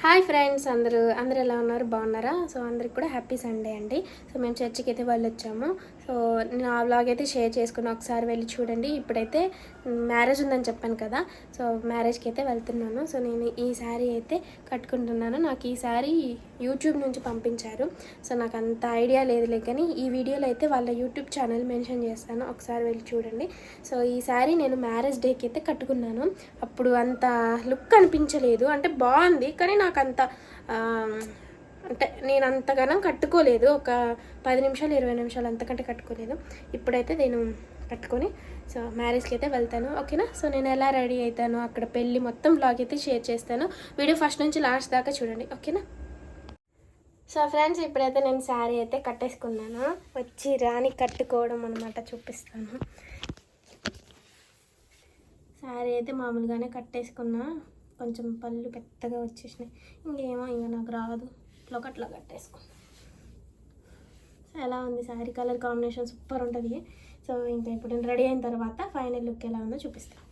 Hi friends అందరూ అందరూ ఎలా ఉన్నారు? బాగున్నారా? సో అందరికి కూడా హ్యాపీ సండే అండి. సో మేము చర్చికి అయితే వాళ్ళు వచ్చాము సో నేను ఆ వ్లాగ్ అయితే షేర్ చేసుకుని ఒకసారి వెళ్ళి చూడండి. ఇప్పుడైతే మ్యారేజ్ ఉందని చెప్పాను కదా. సో మ్యారేజ్కి అయితే వెళ్తున్నాను. సో నేను ఈ శారీ అయితే కట్టుకుంటున్నాను. నాకు ఈ శారీ యూట్యూబ్ నుంచి పంపించారు. సో నాకు అంత ఐడియా లేదులే. కానీ ఈ వీడియోలో అయితే వాళ్ళ యూట్యూబ్ ఛానల్ మెన్షన్ చేస్తాను. ఒకసారి వెళ్ళి చూడండి. సో ఈ శారీ నేను మ్యారేజ్ డేకి అయితే కట్టుకున్నాను. అప్పుడు అంత లుక్ అనిపించలేదు. అంటే బాగుంది. కానీ నాకు అంత అంటే నేను అంతగానం కట్టుకోలేదు. ఒక పది నిమిషాలు ఇరవై నిమిషాలు అంతకంటే కట్టుకోలేదు. ఇప్పుడైతే నేను కట్టుకొని సో మ్యారేజ్కి అయితే వెళ్తాను. ఓకేనా? సో నేను ఎలా రెడీ అవుతాను? అక్కడ పెళ్ళి మొత్తం బ్లాగ్ అయితే షేర్ చేస్తాను. వీడియో ఫస్ట్ నుంచి లాస్ట్ దాకా చూడండి. ఓకేనా? సో ఫ్రెండ్స్ ఇప్పుడైతే నేను శారీ అయితే కట్టేసుకున్నాను. వచ్చి రాణి కట్టుకోవడం అనమాట చూపిస్తాను. శారీ అయితే మామూలుగానే కట్టేసుకున్నా. కొంచెం పళ్ళు పెద్దగా వచ్చేసినాయి. ఇంకేమో ఇంకా నాకు రాదు. ఇట్లా ఒకట్లా కట్టేసుకుందాం సో ఎలా ఉంది శారీ? కలర్ కాంబినేషన్ సూపర్ ఉంటుంది. సో ఇంకా ఇప్పుడు రెడీ అయిన తర్వాత ఫైనల్ లుక్ ఎలా ఉందో చూపిస్తాను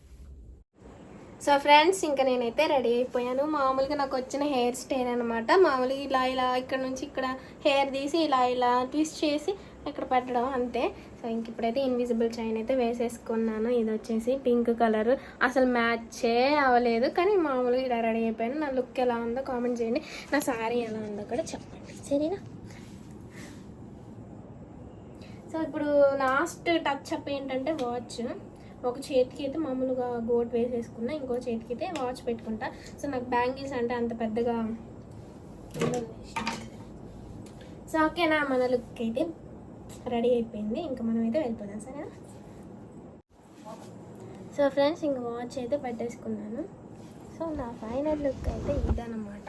సో ఫ్రెండ్స్ ఇంకా నేనైతే రెడీ అయిపోయాను. మామూలుగా నాకు వచ్చిన హెయిర్ స్టైల్ అనమాట మామూలుగా ఇలా ఇలా ఇక్కడ నుంచి ఇక్కడ హెయిర్ తీసి ఇలా ఇలా ట్విస్ట్ చేసి ఇక్కడ పెట్టడం అంతే. సో ఇంక ఇప్పుడైతే ఇన్విజిబుల్ చైన్ అయితే వేసేసుకున్నాను. ఇది వచ్చేసి పింక్ కలర్. అసలు మ్యాచే అవ్వలేదు కానీ మామూలుగా ఇలా రెడీ అయిపోయాను. నా లుక్ ఎలా ఉందో కామెంట్ చేయండి. నా సారీ ఎలా ఉందో కూడా చెప్పండి. సరేనా? సో ఇప్పుడు లాస్ట్ టచ్ అప్ ఏంటంటే వాచ్. ఒక చేతికి అయితే మామూలుగా గోట్ వేసేసుకున్నా ఇంకో చేతికి అయితే వాచ్ పెట్టుకుంటా. సో నాకు బ్యాంగిల్స్ అంటే అంత పెద్దగా సో ఓకేనా? మన లుక్ అయితే రెడీ అయిపోయింది. ఇంకా మనం అయితే వెళ్ళిపోదాం. సరేనా? సో ఫ్రెండ్స్ ఇంక వాచ్ అయితే పెట్టేసుకున్నాను. సో నా ఫైనల్ లుక్ అయితే ఇదనమాట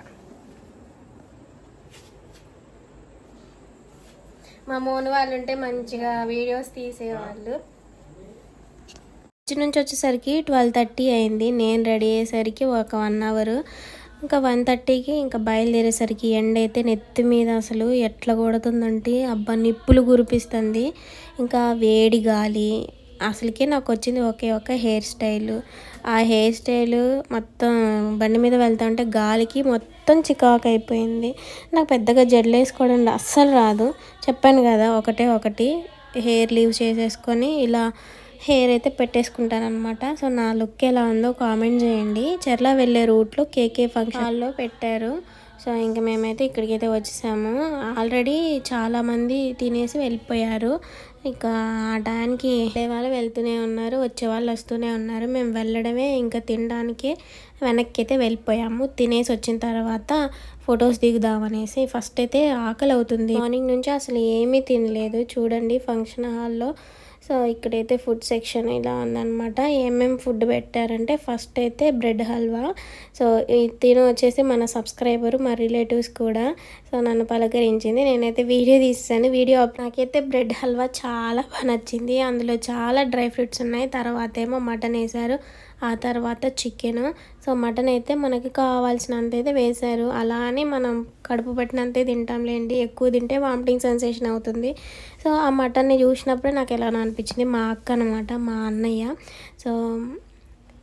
మా మోన్ వాళ్ళు ఉంటే మంచిగా వీడియోస్ తీసేవాళ్ళు. చర్చి నుంచి వచ్చేసరికి ట్వెల్వ్ థర్టీ అయింది. నేను రెడీ అయ్యేసరికి ఒక వన్ అవర్. ఇంకా వన్ థర్టీకి ఇంకా బయలుదేరేసరికి ఎండ అయితే నెత్తి మీద అసలు ఎట్లా కొడుతుందంటే అబ్బా నిప్పులు కురిపిస్తుంది. ఇంకా వేడి గాలి. అసలుకే నాకు వచ్చింది ఒకే ఒక హెయిర్ స్టైల్. ఆ హెయిర్ స్టైల్ మొత్తం బండి మీద వెళ్తా ఉంటే గాలికి మొత్తం చికాకు అయిపోయింది. నాకు పెద్దగా జడ్లు వేసుకోవడం అస్సలు రాదు. చెప్పాను కదా ఒకటే ఒకటి హెయిర్ లీవ్ చేసేసుకొని ఇలా హెయిర్ అయితే పెట్టేసుకుంటాను అనమాట సో నా లుక్ ఎలా ఉందో కామెంట్ చేయండి. చెర్ల వెళ్ళే రూట్లో కేకే ఫంక్షన్ హాల్లో పెట్టారు. సో ఇంకా మేమైతే ఇక్కడికైతే వచ్చేసాము. ఆల్రెడీ చాలామంది తినేసి వెళ్ళిపోయారు. ఇక ఆ టైంకి వెళ్ళే వాళ్ళు వెళ్తూనే ఉన్నారు వచ్చే వాళ్ళు వస్తూనే ఉన్నారు. మేము వెళ్ళడమే ఇంకా తినడానికి వెనక్కి అయితే వెళ్ళిపోయాము. తినేసి వచ్చిన తర్వాత ఫొటోస్ దిగుదామనేసి ఫస్ట్ అయితే ఆకలి అవుతుంది మార్నింగ్ నుంచి అసలు ఏమీ తినలేదు. చూడండి ఫంక్షన్ హాల్లో సో ఇక్కడైతే ఫుడ్ సెక్షన్ ఇలా ఉందన్నమాట. ఏమేమి ఫుడ్ పెట్టారంటే ఫస్ట్ అయితే బ్రెడ్ హల్వా సో ఈ తిను వచ్చేసి మన సబ్స్క్రైబర్ మా రిలేటివ్స్ కూడా. సో నన్ను పలకరించింది. నేనైతే వీడియో తీసాను వీడియో నాకైతే బ్రెడ్ హల్వా చాలా బాగా నచ్చింది. అందులో చాలా డ్రై ఫ్రూట్స్ ఉన్నాయి. తర్వాత ఏమో మటన్ వేశారు. ఆ తర్వాత చికెన్ సో మటన్ అయితే మనకి కావాల్సినంత అయితే వేశారు. అలా అని మనం కడుపు పట్టినంతే తింటాంలేండి ఎక్కువ తింటే వామిటింగ్ సెన్సేషన్ అవుతుంది. సో ఆ మటన్ని చూసినప్పుడే నాకు ఎలా అనిపించింది. మా అక్క అనమాట మా అన్నయ్య. సో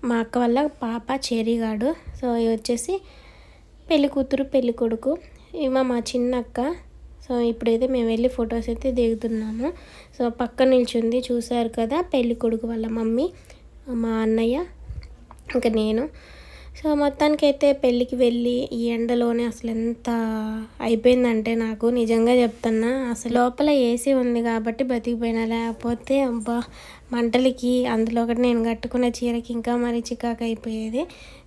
మా అక్క వల్ల పాప చెరిగాడు సో ఇవి వచ్చేసి పెళ్ళి కూతురు పెళ్ళి కొడుకు. ఇవి మా చిన్న అక్క. సో ఇప్పుడైతే మేము వెళ్ళి ఫొటోస్ అయితే దిగుతున్నాము. సో పక్క నిల్చుంది చూశారు కదా పెళ్ళి కొడుకు వాళ్ళ మమ్మీ మా అన్నయ్య. ఇంకా నేను. సో మొత్తానికైతే పెళ్ళికి వెళ్ళి ఈ ఎండలోనే అసలు ఎంత అయిపోయిందంటే నాకు నిజంగా చెప్తున్నా అసలు లోపల ఏసీ ఉంది కాబట్టి బతికిపోయినా లేకపోతే అబ్బా మంటలకి అందులో ఒకటి నేను కట్టుకున్న చీరకి ఇంకా మరి చికాకు అయిపోయేది.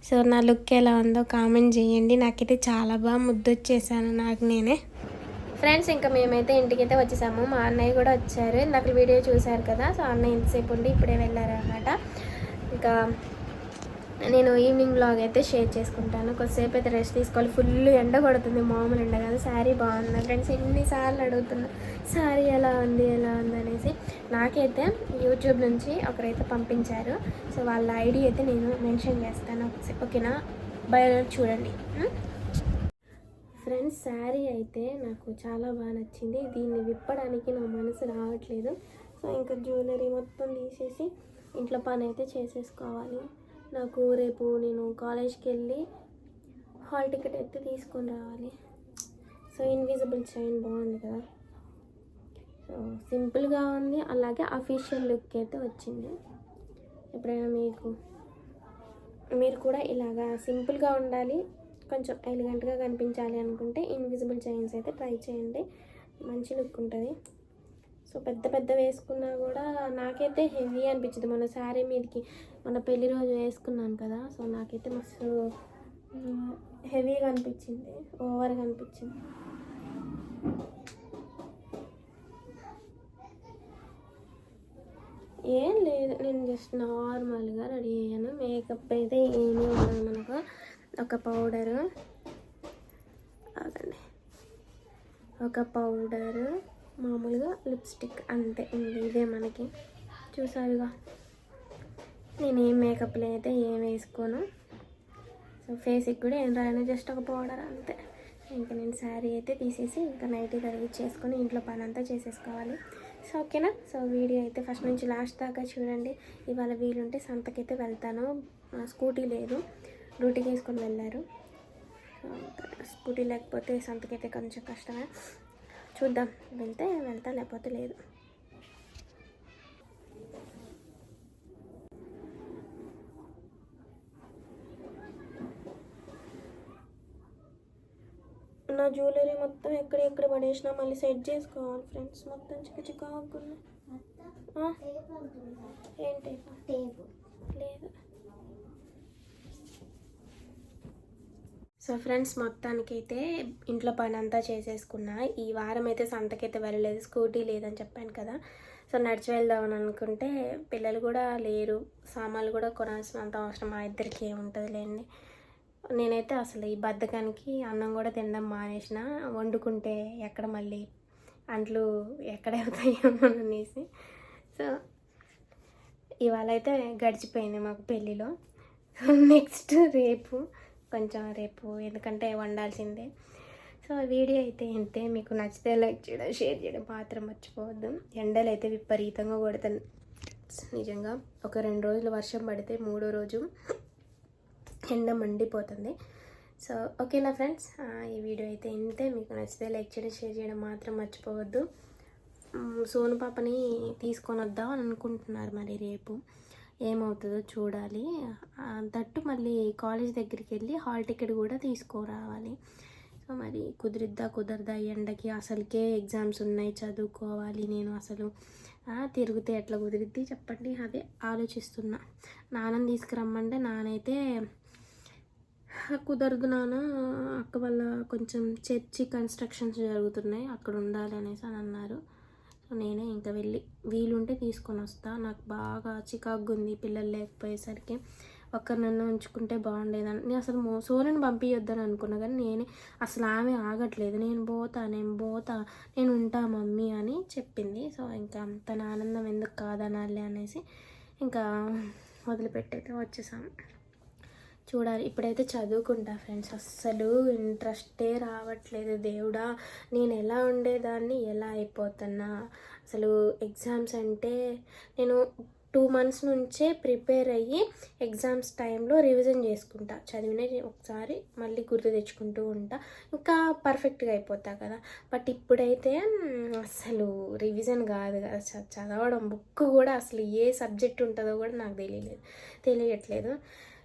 సో నా లుక్ ఎలా ఉందో కామెంట్ చేయండి. నాకైతే చాలా బాగా ముద్దొచ్చేసాను నాకు నేనే. ఫ్రెండ్స్ ఇంకా మేమైతే ఇంటికైతే వచ్చేసాము. మా అన్నయ్య కూడా వచ్చారు. నాకు వీడియో చూశారు కదా సో అన్నయ్య ఇంతసేపు ఉండి ఇప్పుడే వెళ్ళారు అనమాట ఇంకా నేను ఈవినింగ్ బ్లాగ్ అయితే షేర్ చేసుకుంటాను. కొద్దిసేపు అయితే రెస్ట్ తీసుకోవాలి. ఫుల్ ఎండ కొడుతుంది మామూలు ఎండ కాదు. శారీ బాగుంది. ఫ్రెండ్స్ ఎన్నిసార్లు అడుగుతున్నా శారీ ఎలా ఉంది? ఎలా ఉంది? అనేసి. నాకైతే యూట్యూబ్ నుంచి ఒకరైతే పంపించారు. సో వాళ్ళ ఐడి అయితే నేను మెన్షన్ చేస్తాను. ఓకేనా? బయట చూడండి. ఫ్రెండ్స్ శారీ అయితే నాకు చాలా బాగా నచ్చింది. దీన్ని విప్పడానికి నా మనసు రావట్లేదు. సో ఇంకా జ్యువెలరీ మొత్తం తీసేసి ఇంట్లో పని అయితే చేసేసుకోవాలి. నాకు రేపు నేను కాలేజ్కి వెళ్ళి హాల్ టికెట్ అయితే తీసుకొని రావాలి. సో ఇన్విజిబుల్ చైన్ బాగుంది కదా. సో సింపుల్గా ఉంది. అలాగే అఫీషియల్ లుక్ అయితే వచ్చింది. ఎప్పుడైనా మీకు మీరు కూడా ఇలాగా సింపుల్గా ఉండాలి కొంచెం ఎలిగెంట్గా కనిపించాలి అనుకుంటే ఇన్విజిబుల్ చైన్స్ అయితే ట్రై చేయండి. మంచి లుక్ ఉంటుంది. సో పెద్ద పెద్ద వేసుకున్నా కూడా నాకైతే హెవీ అనిపించింది. మన శారీ మీదకి మన పెళ్ళి రోజు వేసుకున్నాను కదా సో నాకైతే మస్తు హెవీగా అనిపించింది ఓవర్గా అనిపించింది. ఏం లేదు నేను జస్ట్ నార్మల్గా రెడీ అయ్యాను. మేకప్ అయితే ఏమీ ఉండదు మనకు ఒక పౌడరు. అదండి ఒక పౌడరు. మామూలుగా లిప్స్టిక్ అంతే ఉంది ఇదే మనకి. చూసారుగా? నేను ఏం మేకప్లు అయితే ఏం వేసుకోను. సో ఫేస్కి కూడా ఏం రాను జస్ట్ ఒక పౌడర్ అంతే. ఇంకా నేను శారీ అయితే తీసేసి ఇంకా నైట్ చేసుకొని ఇంట్లో పని అంతా చేసేసుకోవాలి సో ఓకేనా సో వీడియో అయితే ఫస్ట్ నుంచి లాస్ట్ దాకా చూడండి. ఇవాళ వీలుంటే సంతకైతే వెళ్తాను. స్కూటీ లేదు. డ్యూటీకి వేసుకొని వెళ్ళారు. స్కూటీ లేకపోతే సంతకైతే కొంచెం కష్టమే. చూద్దాం. వెళ్తే వెళ్తా లేకపోతే లేదు. నా జ్యువెలరీ మొత్తం ఎక్కడ ఎక్కడ పడేసినా మళ్ళీ సెట్ చేసుకోవాలి ఫ్రెండ్స్ మొత్తం చిక్క చిక్క ఆకున్నాయి? ఏంటి? లేదు. సో ఫ్రెండ్స్ మొత్తానికైతే ఇంట్లో పని అంతా చేసేసుకున్నా. ఈ వారం అయితే సంతకైతే వెళ్ళలేదు స్కూటీ లేదని చెప్పాను కదా. సో నడిచి వెళ్దామని అనుకుంటే పిల్లలు కూడా లేరు సామాన్లు కూడా కొనాల్సినంత అవసరం మా ఇద్దరికి ఏముంటుంది లేండి నేనైతే అసలు ఈ బద్ధకానికి అన్నం కూడా తినడం మానేసిన వండుకుంటే ఎక్కడ మళ్ళీ అంట్లు ఎక్కడ అవుతాయేమో అనేసి. సో ఇవాళ అయితే గడిచిపోయింది మాకు పెళ్ళిలో. నెక్స్ట్ రేపు కొంచెం రేపు ఎందుకంటే వండాల్సిందే. సో వీడియో అయితే ఇంతే. మీకు నచ్చితే లైక్ చేయడం షేర్ చేయడం మాత్రం మర్చిపోవద్దు. ఎండలు అయితే విపరీతంగా కొడతాను నిజంగా ఒక రెండు రోజులు వర్షం పడితే మూడో రోజు ఎండ మండిపోతుంది. సో ఓకేనా ఫ్రెండ్స్? ఈ వీడియో అయితే ఇంతే. మీకు నచ్చితే లైక్ చేయడం షేర్ చేయడం మాత్రం మర్చిపోవద్దు. సోను పాపని తీసుకొని వద్దాం అని అనుకుంటున్నారు మరి రేపు. ఏమవుతుందో చూడాలి. తట్టు దట్టు మళ్ళీ కాలేజ్ దగ్గరికి వెళ్ళి హాల్ టికెట్ కూడా తీసుకురావాలి. సో మరి కుదిరిద్దా కుదరదా? ఎండకి అసలుకే ఎగ్జామ్స్ ఉన్నాయి చదువుకోవాలి నేను అసలు. తిరిగితే ఎట్లా కుదిరిద్ది చెప్పండి? అదే ఆలోచిస్తున్నా. నాన్నని తీసుకురమ్మంటే నానైతే కుదరదు నాన్న అక్క వల్ల కొంచెం చర్చి కన్స్ట్రక్షన్స్ జరుగుతున్నాయి అక్కడ ఉండాలి అనేసి అని అన్నారు. సో నేనే ఇంకా వెళ్ళి వీలుంటే తీసుకొని వస్తా. నాకు బాగా చికాకు ఉంది పిల్లలు లేకపోయేసరికి. ఒక్కరు నన్ను ఉంచుకుంటే బాగుండేదని. నేను అసలు మో సోనని పంపించొద్దని అనుకున్నా కానీ నేనే అసలు ఆమె ఆగట్లేదు. నేను పోతా నేను పోతా నేను ఉంటా మమ్మీ అని చెప్పింది. సో ఇంకా తన ఆనందం ఎందుకు కాదనాలి అనేసి ఇంకా వదిలిపెట్టయితే వచ్చేసాము. చూడాలి. ఇప్పుడైతే చదువుకుంటా ఫ్రెండ్స్. అస్సలు ఇంట్రెస్టే రావట్లేదు. దేవుడా నేను ఎలా ఉండేదాన్ని ఎలా అయిపోతున్నా? అసలు ఎగ్జామ్స్ అంటే నేను టూ మంత్స్ నుంచే ప్రిపేర్ అయ్యి ఎగ్జామ్స్ టైంలో రివిజన్ చేసుకుంటా. చదివిన ఒకసారి మళ్ళీ గుర్తు తెచ్చుకుంటూ ఉంటా. ఇంకా పర్ఫెక్ట్గా అయిపోతా కదా. బట్ ఇప్పుడైతే అసలు రివిజన్ కాదు కదా. చదవడం బుక్ కూడా అసలు ఏ సబ్జెక్ట్ ఉంటుందో కూడా నాకు తెలియలేదు. తెలియట్లేదు.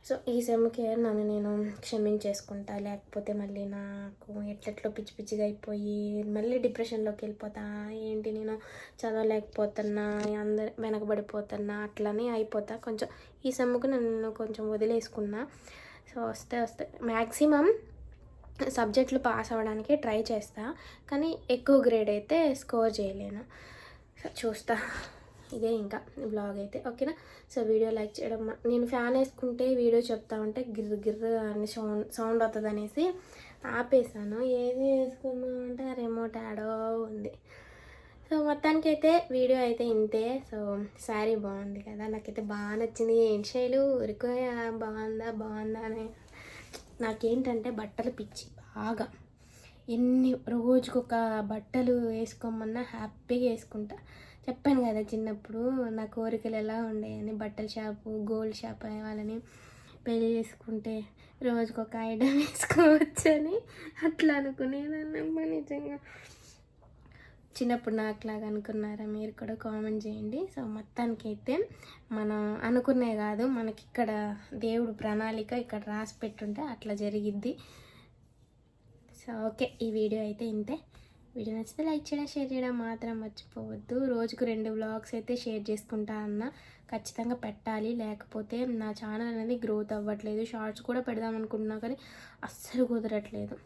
సో ఈ సెమ్కి నన్ను నేను క్షమించేసుకుంటా. లేకపోతే మళ్ళీ నాకు ఎట్లెట్లో పిచ్చి పిచ్చిగా అయిపోయి మళ్ళీ డిప్రెషన్లోకి వెళ్ళిపోతా. ఏంటి నేను చదవలేకపోతున్నా అందరు వెనకబడిపోతున్నా అట్లనే అయిపోతా. కొంచెం ఈ సెమ్కు నన్ను కొంచెం వదిలేసుకున్నా. సో వస్తే వస్తే మ్యాక్సిమం సబ్జెక్టులు పాస్ అవ్వడానికి ట్రై చేస్తా. కానీ ఎక్కువ గ్రేడ్ అయితే స్కోర్ చేయలేను. సో చూస్తా. ఇదే ఇంకా బ్లాగ్ అయితే ఓకేనా? సో వీడియో లైక్ చేయడం నేను ఫ్యాన్ వేసుకుంటే వీడియో చెప్తా ఉంటే గిర్ర గిర్ర అని సౌండ్ సౌండ్ అవుతుంది అనేసి ఆపేసాను. ఏది వేసుకున్నా అంటే రిమోట్ యాడో ఉంది. సో మొత్తానికి అయితే వీడియో అయితే ఇంతే. సో శారీ బాగుంది కదా. నాకైతే బాగా నచ్చింది. ఏం చేయలు ఉరికోయా బాగుందా బాగుందా అని నాకేంటంటే బట్టలు పిచ్చి బాగా. ఎన్ని రోజుకొక బట్టలు వేసుకోమన్నా హ్యాపీగా వేసుకుంటా. చెప్పాను కదా చిన్నప్పుడు నా కోరికలు ఎలా ఉండేయని బట్టల షాపు గోల్డ్ షాప్ అనే వాళ్ళని పెళ్ళి చేసుకుంటే రోజుకు ఒక ఐటమ్ వేసుకోవచ్చని అట్లా అనుకునేదాన్నమ్మా నిజంగా. చిన్నప్పుడు నాకులాగా అనుకున్నారా మీరు కూడా కామెంట్ చేయండి. సో మొత్తానికి అయితే మనం అనుకునే కాదు మనకి ఇక్కడ దేవుడు ప్రణాళిక ఇక్కడ రాసి పెట్టుంటే అట్లా జరిగిద్ది. సో ఓకే ఈ వీడియో అయితే ఇంతే. వీడియో నచ్చితే లైక్ చేయడం షేర్ చేయడం మాత్రం మర్చిపోవద్దు. రోజుకు రెండు వ్లాగ్స్ అయితే షేర్ చేసుకుంటా అన్న ఖచ్చితంగా పెట్టాలి. లేకపోతే నా ఛానల్ అనేది గ్రోత్ అవ్వట్లేదు. షార్ట్స్ కూడా పెడదాం అనుకుంటున్నా కానీ అస్సలు కుదరట్లేదు.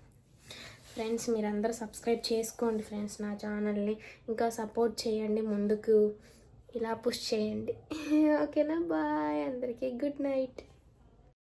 ఫ్రెండ్స్ మీరందరూ సబ్స్క్రైబ్ చేసుకోండి ఫ్రెండ్స్ నా ఛానల్ని. ఇంకా సపోర్ట్ చేయండి ముందుకు ఇలా పుష్ చేయండి. ఓకేనా? బాయ్. అందరికీ గుడ్ నైట్.